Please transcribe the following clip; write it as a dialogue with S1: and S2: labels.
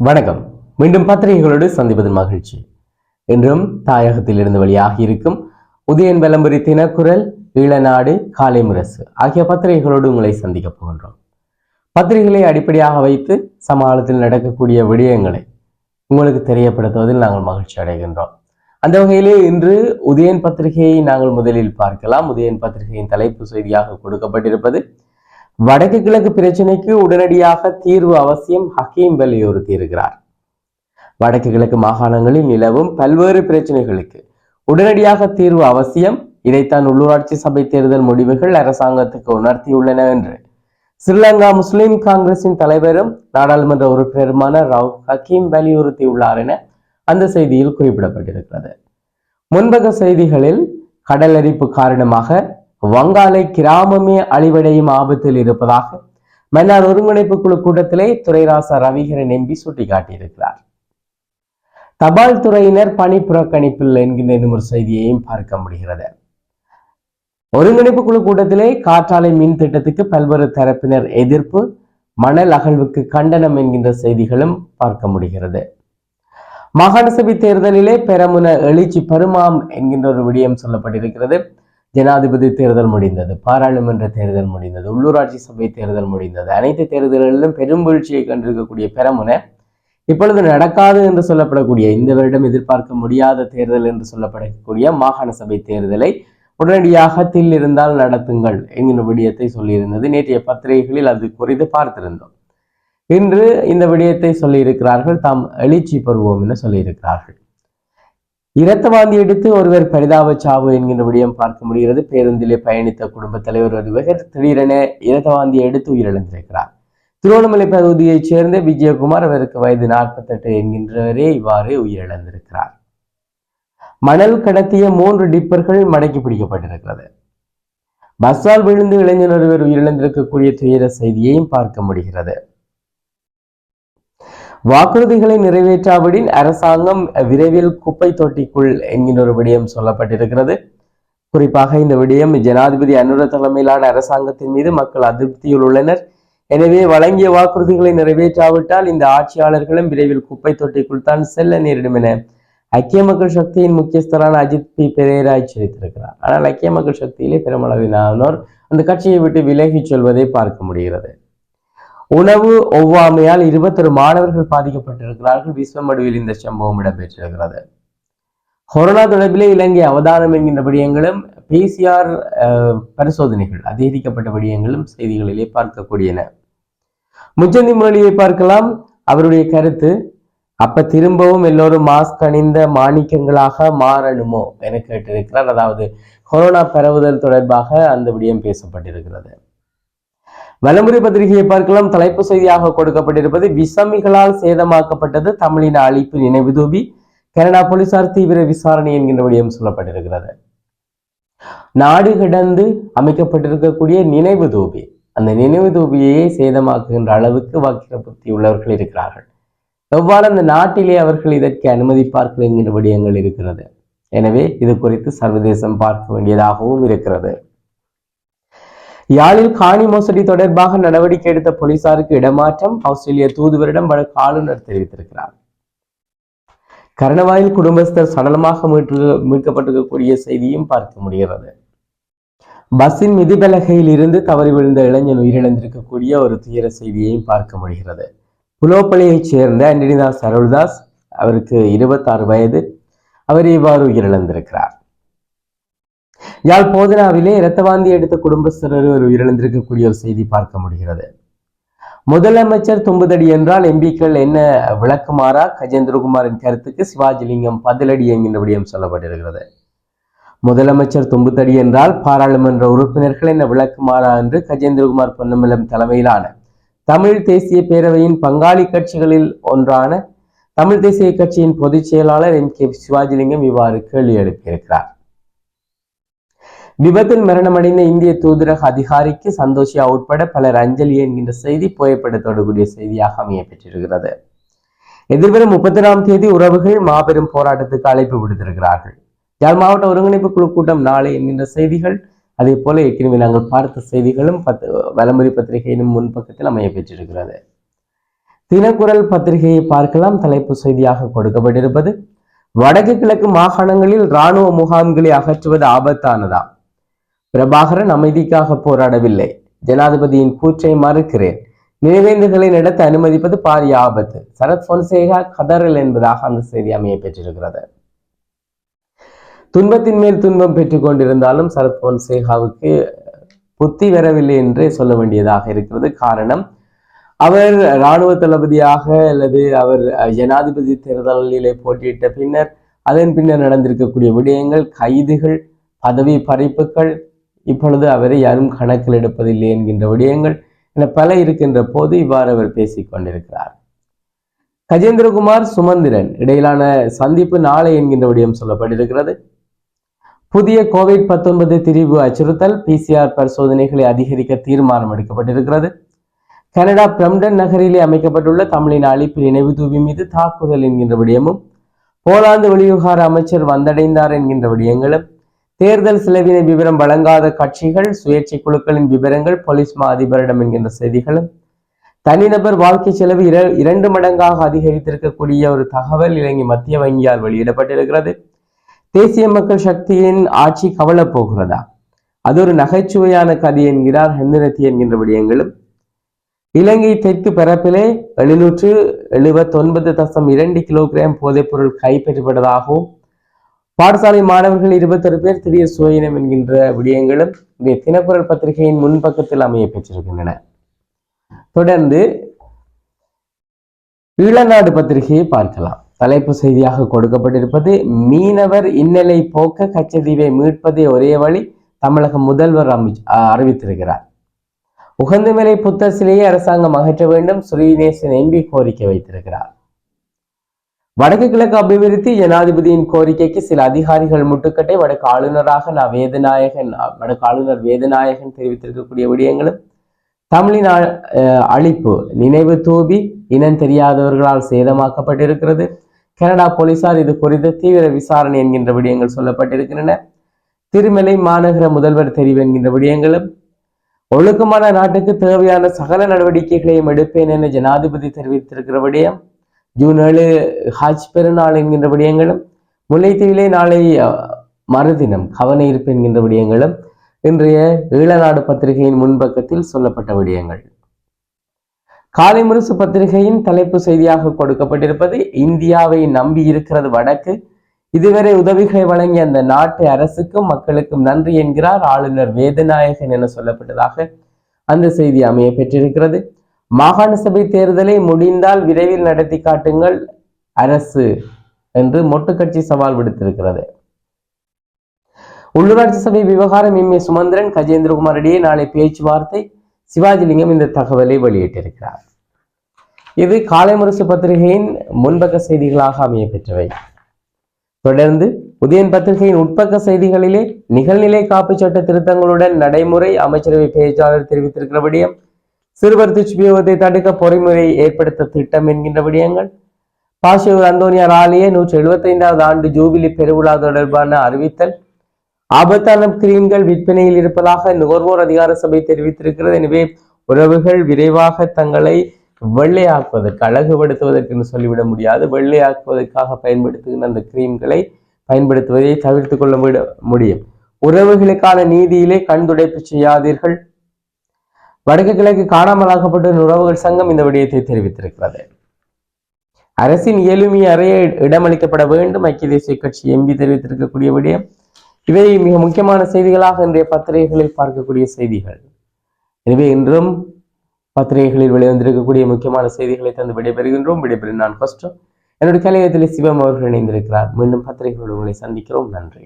S1: வணக்கம். மீண்டும் பத்திரிகைகளோடு சந்திப்பதில் மகிழ்ச்சி. இன்றும் தாயகத்திலிருந்து வெளியாகி இருக்கும் உதயன் விளம்பரி தினக்குரல் ஈழநாடு காலை முரசு ஆகிய பத்திரிகைகளோடு உங்களை சந்திக்கப் போகின்றோம். பத்திரிகைகளை அடிப்படையாக வைத்து சமாளத்தில் நடக்கக்கூடிய விடயங்களை உங்களுக்கு தெரியப்படுத்துவதில் நாங்கள் மகிழ்ச்சி அடைகின்றோம். அந்த வகையிலே இன்று உதயன் பத்திரிகையை நாங்கள் முதலில் பார்க்கலாம். உதயன் பத்திரிகையின் தலைப்பு செய்தியாக கொடுக்கப்பட்டிருப்பது வடக்கு கிழக்கு பிரச்சனைக்கு உடனடியாக தீர்வு அவசியம் ஹக்கீம் வலியுறுத்தி இருக்கிறார் வடக்கு கிழக்கு மாகாணங்களில் நிலவும் பல்வேறு பிரச்சனைகளுக்கு உடனடியாக தீர்வு அவசியம். இதைத்தான் உள்ளூராட்சி சபை தேர்தல் முடிவுகள் அரசாங்கத்துக்கு உணர்த்தியுள்ளன என்று ஸ்ரீலங்கா முஸ்லிம் காங்கிரசின் தலைவரும் நாடாளுமன்ற உறுப்பினருமான ரவு ஹக்கீம் வலியுறுத்தியுள்ளார் என அந்த செய்தியில் குறிப்பிடப்பட்டிருக்கிறது. முன்பக செய்திகளில் கடல் அரிப்பு காரணமாக வங்காளை கிராமமே அழிவடையும் ஆபத்தில் இருப்பதாக மன்னார் ஒருங்கிணைப்பு குழு கூட்டத்திலே துறைராசா ரவிகரன் எம்பி சுட்டிக்காட்டியிருக்கிறார். தபால் துறையினர் பணி புறக்கணிப்பில் என்கின்ற ஒரு செய்தியையும் பார்க்க முடிகிறது. ஒருங்கிணைப்பு குழு கூட்டத்திலே காற்றாலை மின் திட்டத்துக்கு பல்வேறு தரப்பினர் எதிர்ப்பு மணல் அகழ்வுக்கு கண்டனம் என்கின்ற செய்திகளும் பார்க்க முடிகிறது. மாகாண சபை தேர்தலிலே பெரமுன எழுச்சி பெருமாம் என்கின்ற ஒரு விடயம் சொல்லப்பட்டிருக்கிறது. ஜனாதிபதி தேர்தல் முடிந்தது பாராளுமன்ற தேர்தல் முடிந்தது உள்ளூராட்சி சபை தேர்தல் முடிந்தது. அனைத்து தேர்தல்களிலும் பெரும் வீழ்ச்சியை கண்டிருக்கக்கூடிய பெரமுன இப்பொழுது நடக்காது என்று சொல்லப்படக்கூடிய இந்த வருடம் எதிர்பார்க்க முடியாத தேர்தல் என்று சொல்லப்படக்கூடிய மாகாண சபை தேர்தலை உடனடியாக தில் இருந்தால் நடத்துங்கள் என்கிற விடயத்தை சொல்லியிருந்தது. நேற்றைய பத்திரிகைகளில் அது குறித்து பார்த்திருந்தோம். இன்று இந்த விடயத்தை சொல்லியிருக்கிறார்கள். தாம் எழுச்சி பெறுவோம் என சொல்லியிருக்கிறார்கள். இரத்தவாந்தி எடுத்து ஒருவர் பரிதாப சாவு என்கின்ற விடயம் பார்க்க முடிகிறது. பேருந்திலே பயணித்த குடும்ப தலைவர் ஒருவர் திடீரென இரத்தவாந்தி எடுத்து உயிரிழந்திருக்கிறார். திருவண்ணாமலை பகுதியைச் சேர்ந்த விஜயகுமார் அவருக்கு வயது நாற்பத்தெட்டு என்கின்றவரே இவ்வாறு உயிரிழந்திருக்கிறார். மணல் கடத்திய மூன்று டிப்பர்கள் மடக்கி பிடிக்கப்பட்டிருக்கிறது. பஸ்ஸால் விழுந்து இளைஞர் ஒருவர் உயிரிழந்திருக்கக்கூடிய துயர செய்தியையும் பார்க்க முடிகிறது. வாக்குறுதிகளை நிறைவேற்றாவிடின் அரசாங்கம் விரைவில் குப்பை தொட்டிக்குள் என்கின்ற ஒரு விடயம் சொல்லப்பட்டிருக்கிறது. குறிப்பாக இந்த விடயம் ஜனாதிபதி அனுர தலைமையிலான அரசாங்கத்தின் மீது மக்கள் அதிருப்தியில் உள்ளனர். எனவே வழங்கிய வாக்குறுதிகளை நிறைவேற்றாவிட்டால் இந்த ஆட்சியாளர்களும் விரைவில் குப்பை தொட்டிக்குள் தான் செல்ல நேரிடும் என ஐக்கிய மக்கள் சக்தியின் முக்கியஸ்தரான அஜித் பி. பெரேரா எச்சரித்திருக்கிறார். ஆனால் ஐக்கிய மக்கள் சக்தியிலே பெருமளவினானோர் அந்த கட்சியை விட்டு விலகிச் செல்வதை பார்க்க முடிகிறது. உணவு ஒவ்வாமையால் இருபத்தொரு மாணவர்கள் பாதிக்கப்பட்டிருக்கிறார்கள். விஸ்வமடுவில் இந்த சம்பவம் இடம்பெற்றிருக்கிறது. கொரோனா தொடர்பிலே இலங்கை அவதானம் என்கின்ற விடயங்களும் பிசிஆர் பரிசோதனைகள் அதிகரிக்கப்பட்ட விடயங்களும் செய்திகளிலே பார்க்கக்கூடியன. முச்சந்தி மொழியை பார்க்கலாம். அவருடைய கருத்து அப்ப திரும்பவும் எல்லோரும் மாஸ்க் அணிந்த மாணிக்கங்களாக மாறணுமோ? என கேட்டிருக்கிறார். அதாவது கொரோனா பரவுதல் தொடர்பாக அந்த விடயம் பேசப்பட்டிருக்கிறது. வலமுறை பத்திரிகையை பார்க்கலாம். தலைப்பு செய்தியாக கொடுக்கப்பட்டிருப்பது விசமிகளால் சேதமாக்கப்பட்டது தமிழின அழிப்பு நினைவு தூபி. கனடா போலீசார் தீவிர விசாரணை என்கின்ற விடயம் சொல்லப்பட்டிருக்கிறது. நாடு கடந்து அமைக்கப்பட்டிருக்கக்கூடிய நினைவு தூபி. அந்த நினைவு தூபியை சேதமாக்குகின்ற அளவுக்கு வக்கிர புத்தி உள்ளவர்கள் இருக்கிறார்கள். எவ்வாறு அந்த நாட்டிலே அவர்கள் இதற்கு அனுமதிப்பார்கள் என்கின்ற விடயங்கள் இருக்கிறது. எனவே இது குறித்து சர்வதேசம் பார்க்க வேண்டியதாகவும் இருக்கிறது. யாழில் காணி மோசடி தொடர்பாக நடவடிக்கை எடுத்த போலீசாருக்கு இடமாற்றம் ஆஸ்திரேலிய தூதுவரிடம் வழக்கு ஆளுநர் தெரிவித்திருக்கிறார். கரணவாயில் குடும்பஸ்தர் சடலமாக மீட்டு மீட்கப்பட்டிருக்கக்கூடிய செய்தியும் பார்க்க முடிகிறது. பஸ்ஸின் மிதிபலகையில் இருந்து தவறி விழுந்த இளைஞன் உயிரிழந்திருக்கக்கூடிய ஒரு துயர செய்தியையும் பார்க்க முடிகிறது. புலோப்பள்ளியைச் சேர்ந்த அண்டனிதாஸ் அருள்தாஸ் அவருக்கு இருபத்தாறு வயது. அவர் இவ்வாறு உயிரிழந்திருக்கிறார். யாழ் போதனாவிலே இரத்தவாந்தி எடுத்த குடும்பஸ்தர் ஒரு உயிரிழந்திருக்கக்கூடிய ஒரு செய்தி பார்க்க முடிகிறது. முதலமைச்சர் தும்புதடி என்றால் எம்பிக்கள் என்ன விளக்குமாறா? கஜேந்திரகுமாரின் கருத்துக்கு சிவாஜிலிங்கம் பதிலடி என்கின்ற விடயம் சொல்லப்பட்டிருக்கிறது. முதலமைச்சர் தும்புதடி என்றால் பாராளுமன்ற உறுப்பினர்கள் என்ன விளக்குமாறா என்று கஜேந்திரகுமார் பொன்னமலம் தலைமையிலான தமிழ் தேசிய பேரவையின் பங்காளி கட்சிகளில் ஒன்றான தமிழ் தேசிய கட்சியின் பொதுச் செயலாளர் எம் கே சிவாஜிலிங்கம் இவ்வாறு கேள்வி எழுப்பியிருக்கிறார். விபத்தில் மரணமடைந்த இந்திய தூதரக அதிகாரிக்கு சந்தோஷியா உட்பட பலர் அஞ்சலி என்கின்ற செய்தி புகைப்படத்தோடு கூடிய செய்தியாக அமைய பெற்றிருக்கிறது எதிர்வரும் முப்பத்தி தேதி உறவுகள் மாபெரும் போராட்டத்துக்கு அழைப்பு விடுத்திருக்கிறார்கள். யாழ் மாவட்ட ஒருங்கிணைப்பு குழு கூட்டம் நாளை என்கின்ற செய்திகள் அதே போல ஏற்கனவே நாங்கள் பார்த்த செய்திகளும் பத்து வலமுறை பத்திரிகையினும் முன்பக்கத்தில் அமைய பெற்றிருக்கிறது தினக்குரல் பத்திரிகையை பார்க்கலாம். தலைப்பு செய்தியாக கொடுக்கப்பட்டிருப்பது வடக்கு கிழக்கு மாகாணங்களில் இராணுவ முகாம்களை அகற்றுவது ஆபத்தானதாம் பிரபாகரன் அமைதிக்காக போராடவில்லை. ஜனாதிபதியின் கூற்றை மறுக்கிறேன். நினைவேந்துகளை நடத்த அனுமதிப்பது பாரிய ஆபத்து. சரத் பொன்சேகா கதறல் என்பதாக அந்த செய்தி அமைய பெற்றிருக்கிறது. துன்பத்தின் மேல் துன்பம் பெற்றுக் கொண்டிருந்தாலும் சரத் பொன்சேகாவுக்கு புத்தி வரவில்லை என்றே சொல்ல வேண்டியதாக இருக்கிறது. காரணம் அவர் இராணுவ தளபதியாக அல்லது அவர் ஜனாதிபதி தேர்தலிலே போட்டியிட்ட பின்னர் அதன் பின்னர் நடந்திருக்கக்கூடிய விடயங்கள் கைதுகள் பதவி பறிப்புகள் இப்பொழுது அவரை யாரும் கணக்கில் எடுப்பதில்லை என்கின்ற விடயங்கள் என பல இருக்கின்ற போது இவ்வாறு அவர் பேசிக் கொண்டிருக்கிறார். கஜேந்திரகுமார் சுமந்திரன் இடையிலான சந்திப்பு நாளை என்கின்ற விடயம் சொல்லப்பட்டிருக்கிறது. புதிய கோவிட் பத்தொன்பது திரிவு அச்சுறுத்தல் பிசிஆர் பரிசோதனைகளை அதிகரிக்க தீர்மானம் எடுக்கப்பட்டிருக்கிறது. கனடா பிரம்டன் நகரிலே அமைக்கப்பட்டுள்ள தமிழின் அழிப்பு நினைவு தூவி மீது தாக்குதல் என்கின்ற விடயமும் போலாந்து வெளிவிவகார அமைச்சர் வந்தடைந்தார் என்கின்ற விடயங்களும் தேர்தல் செலவின விவரம் வழங்காத கட்சிகள் சுயேட்சை குழுக்களின் விவரங்கள் போலீஸ் மா அதிபரிடம் என்கின்ற செய்திகளும் தனிநபர் வாழ்க்கை செலவு இரண்டு மடங்காக அதிகரித்திருக்கக்கூடிய ஒரு தகவல் இலங்கை மத்திய வங்கியால் வெளியிடப்பட்டிருக்கிறது. தேசிய மக்கள் சக்தியின் ஆட்சி கவலப் போகிறதா அது ஒரு நகைச்சுவையான கதை என்கிறார் ஹெந்திரத்தி என்கின்ற விடயங்களும். இலங்கை தெற்கு பரப்பிலே எழுநூற்று எழுபத்தி ஒன்பது தசம் இரண்டு கிலோகிராம் போதைப்பொருள் கைப்பற்றப்பட்டதாகவும் பாடசாலை மாணவர்கள் இருபத்தொரு பேர் திடீர் சுயினம் என்கின்ற விடயங்களும் இந்த தினக்குரல் பத்திரிகையின் முன்பக்கத்தில் அமைய பெற்றிருக்கின்றன. தொடர்ந்து ஈழநாடு பத்திரிகையை பார்க்கலாம். தலைப்பு செய்தியாக கொடுக்கப்பட்டிருப்பது மீனவர் இன்னலை போக்க கச்சதீவை மீட்பதே ஒரே வழி தமிழக முதல்வர் அறிவித்திருக்கிறார். உகந்தமலை புத்தர் சிலையை அரசாங்கம் அகற்ற வேண்டும் ஸ்ரீநேசன் எம்பி கோரிக்கை வைத்திருக்கிறார். வடக்கு கிழக்கு அபிவிருத்தி ஜனாதிபதியின் கோரிக்கைக்கு சில அதிகாரிகள் முட்டுக்கட்டை வடக்கு ஆளுநராக நான் வேதநாயகன் வடக்கு ஆளுநர் வேதநாயகன் தெரிவித்திருக்கக்கூடிய விடயங்களும் தமிழின் அழிப்பு நினைவு தூபி இனம் தெரியாதவர்களால் சேதமாக்கப்பட்டிருக்கிறது. கனடா போலீசார் இது குறித்து தீவிர விசாரணை என்கின்ற விடயங்கள் சொல்லப்பட்டிருக்கின்றன. திருமலை மாநகர முதல்வர் தெரிவு என்கின்ற விடயங்களும் ஒழுக்கமான நாட்டுக்கு தேவையான சகல நடவடிக்கைகளையும் எடுப்பேன் என ஜனாதிபதி தெரிவித்திருக்கிற விடயம் ஜூன் ஏழு ஹாஜ் பெருநாள் என்கின்ற விடயங்களும் முல்லைத்தீவிலே நாளை மறுதினம் கவன இருப்பு என்கின்ற விடயங்களும் இன்றைய ஈழநாடு பத்திரிகையின் முன்பக்கத்தில் சொல்லப்பட்ட விடயங்கள். காலை முரசு பத்திரிகையின் தலைப்பு செய்தியாக கொடுக்கப்பட்டிருப்பது இந்தியாவை நம்பி இருக்கிறது வடக்கு இதுவரை உதவிகளை வழங்கிய அந்த நாட்டு அரசுக்கும் மக்களுக்கும் நன்றி என்கிறார் ஆளுநர் வேதநாயகன் என சொல்லப்பட்டதாக அந்த செய்தி அமைய பெற்றிருக்கிறது மாகாண சபை தேர்தலை முடிந்தால் விரைவில் நடத்தி காட்டுங்கள் அரசு என்று மொட்டுக்கட்சி சவால் விடுத்திருக்கிறது. உள்ளூராட்சி சபை விவகாரம் எம் ஏ சுமந்திரன் கஜேந்திரகுமார் இடையே நாளை பேச்சுவார்த்தை. சிவாஜிலிங்கம் இந்த தகவலை வெளியிட்டிருக்கிறார். இது காலை முரசு பத்திரிகையின் முன்பக்க செய்திகளாக அமைய பெற்றவை தொடர்ந்து உதயன் பத்திரிகையின் உட்பக்க செய்திகளிலே நிகழ்நிலை காப்பு சட்ட திருத்தங்களுடன் நடைமுறை அமைச்சரவை பேச்சாளர் தெரிவித்திருக்கிறபடியும் சிறுவர் துஷ்பிரயோகத்தை தடுக்க பொறிமுறையை ஏற்படுத்த திட்டம் என்கின்ற விடயங்கள். பாசியூர் அந்தோனியார் ஆலய நூற்றி எழுபத்தி ஐந்தாவது ஆண்டு ஜூபிலி பெருவிழா தொடர்பான அறிவித்தல். ஆபத்தான கிரீம்கள் விற்பனையில் இருப்பதாக நுகர்வோர் அதிகார சபை தெரிவித்திருக்கிறது. எனவே உறவுகள் விரைவாக தங்களை வெள்ளையாக்குவதற்கு அழகுபடுத்துவதற்கு சொல்லிவிட முடியாது. வெள்ளையாக்குவதற்காக பயன்படுத்துகின்ற அந்த கிரீம்களை பயன்படுத்துவதை தவிர்த்து கொள்ள முடியும். உறவுகளுக்கான நீதியிலே கண் துடைப்பு செய்யாதீர்கள். வடக்கு கிழக்கு காணாமலாக்கப்பட்ட உறவுகள் சங்கம் இந்த விடயத்தை தெரிவித்திருக்கிறது. அரசின் இயலுமையை அறைய இடமளிக்கப்பட வேண்டும். ஐக்கிய தேசிய கட்சி எம்பி தெரிவித்திருக்கக்கூடிய விடயம். இவை மிக முக்கியமான செய்திகளாக இன்றைய பத்திரிகைகளில் பார்க்கக்கூடிய செய்திகள். எனவே இன்றும் பத்திரிகைகளில் வெளிவந்திருக்கக்கூடிய முக்கியமான செய்திகளை தந்து விடைபெறுகின்றோம். விடைபெறும் நான் கஷ்டம் என்னுடைய கலையத்தில் சிவம் அவர்கள் இணைந்திருக்கிறார். மீண்டும் பத்திரிகைகளோடு உங்களை சந்திக்கிறோம். நன்றி.